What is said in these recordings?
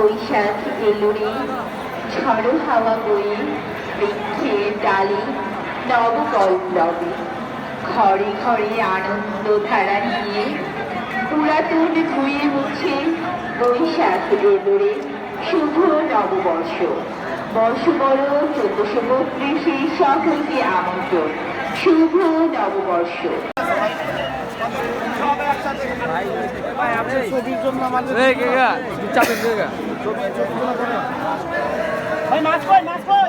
বৈশাখ এলুরে ঝড়ো হাওয়া বই বৃক্ষের ডালে নবকল্লবে ঘরে ঘরে আনন্দ ধারা নিয়ে পুরাতন ধুয়ে মুছে বৈশাখ এলুরে শুভ নববর্ষ। বর্ষ বড় চোদ্দশো বত্রিশে সকলকে আমন্ত্রণ। শুভ নববর্ষ। ছবির জন্য আমাদের ভাই মাছ কই মাছ কই?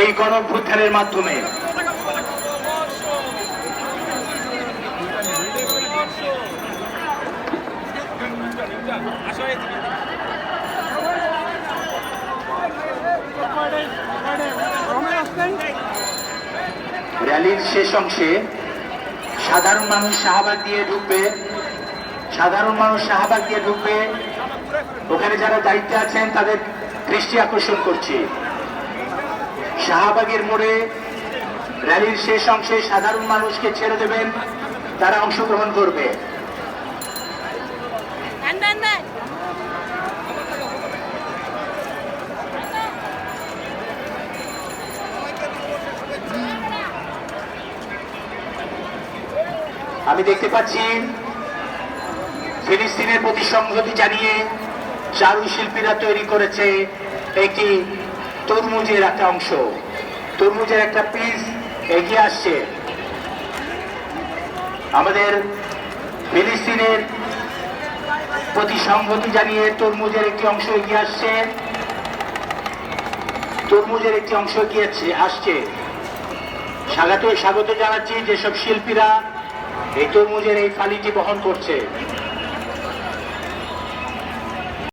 এই গণভ্যুত্থানের মাধ্যমে র্যালির শেষ অংশে সাধারণ মানুষ শাহবাগ দিয়ে ঢুকবে। সাধারণ মানুষ শাহবাগ দিয়ে ঢুকবে। ওখানে যারা দায়িত্বে আছেন, তাদের দৃষ্টি আকর্ষণ করছি। শাহবাগের মোড়ে র্যালির শেষ অংশে সাধারণ মানুষকে ছেড়ে দেবেন, তারা অংশগ্রহণ করবে। আমি দেখতে পাচ্ছি ফিলিস্তিনের প্রতি সংহতি জানিয়ে চারু শিল্পীরা তৈরি করেছে একটি তরমুজের একটা অংশ। তরমুজের একটা পিস এগিয়ে আসছে। আমাদের ফিলিস্তিনের প্রতি সংহতি জানিয়ে তরমুজের একটি অংশ এগিয়ে আসছে। তরমুজের একটি অংশ এগিয়ে আসছে- আসছে। স্বাগত স্বাগত জানাচ্ছি যেসব শিল্পীরা এই তরমুজের এই ফালিটি বহন করছে।